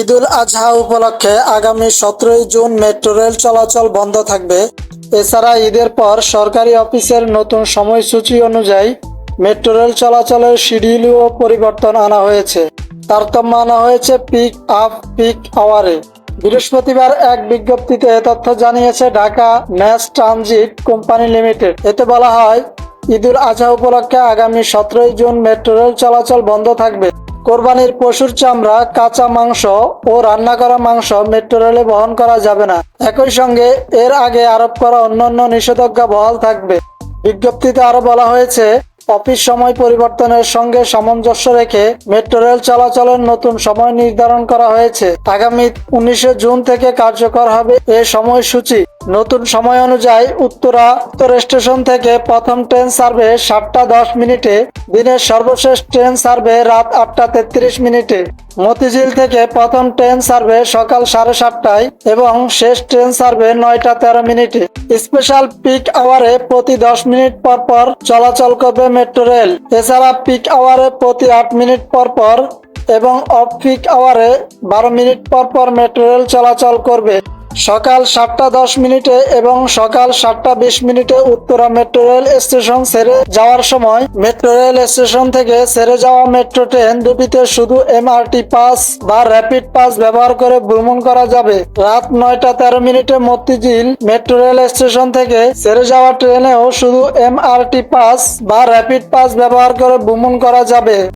ঈদুল আজহা উপলক্ষে আগামী সতেরোই জুন মেট্রো রেল চলাচল বন্ধ থাকবে। এছাড়া ঈদের পর সরকারি অফিসের নতুন সময়সূচি অনুযায়ী মেট্রো রেল চলাচলের শিডিউলও পরিবর্তন আনা হয়েছে। তারতম্য আনা হয়েছে পিক আপ, পিক আওয়ারে। বৃহস্পতিবার এক বিজ্ঞপ্তিতে এ তথ্য জানিয়েছে Dhaka mass transit company limited. এতে বলা হয়, ঈদুল আজহা উপলক্ষে আগামী সতেরোই জুন মেট্রো রেল চলাচল বন্ধ থাকবে। কোরবানির পশুর চামড়া, কাঁচা মাংস ও রান্না করা মাংস মেট্রো রেলে বহন করা যাবে না। একই সঙ্গে এর আগে আরোপ করা অন্যান্য নিষেধাজ্ঞা বহাল থাকবে। বিজ্ঞপ্তিতে আরও বলা হয়েছে, অফিস সময় পরিবর্তনের সঙ্গে সামঞ্জস্য রেখে মেট্রো রেল চলাচলের নতুন সময় নির্ধারণ করা হয়েছে। আগামী উনিশে জুন থেকে কার্যকর হবে এ সময়সূচি। নতুন সময় অনুযায়ী উত্তরা উত্তর স্টেশন থেকে প্রথম ট্রেন সার্ভে সাতটা দশ মিনিটে। দিনের সর্বশেষ ট্রেন সার্ভে রাত আটটা তেত্রিশ মিনিটে। মতিঝিল থেকে প্রথম ট্রেন সার্ভে সকাল সাড়ে সাতটায় এবং শেষ ট্রেন সার্ভে নয়টা তেরো মিনিটে। স্পেশাল পিক আওয়ারে প্রতি দশ মিনিট পর পর চলাচল করবে মেট্রো রেল। এছাড়া পিক আওয়ারে প্রতি আট মিনিট পর পর এবং অফ পিক আওয়ারে বারো মিনিট পর পর মেট্রো রেল চলাচল করবে। সকাল সাতটা দশ মিনিটে এবং সকাল সাতটা বিশ মিনিটে উত্তরা মেট্রো রেল স্টেশন ছেড়ে যাওয়ার সময় মেট্রো রেল স্টেশন থেকে ছেড়ে যাওয়া মেট্রো ট্রেন দুটিতে শুধু এমআরটি পাস বা র্যাপিড পাস ব্যবহার করে ভ্রমণ করা যাবে। রাত নয়টা তেরো মিনিটে মতিঝিল মেট্রো রেল স্টেশন থেকে ছেড়ে যাওয়া ট্রেনেও শুধু এমআরটি পাস বা র্যাপিড পাস ব্যবহার করে ভ্রমণ করা যাবে।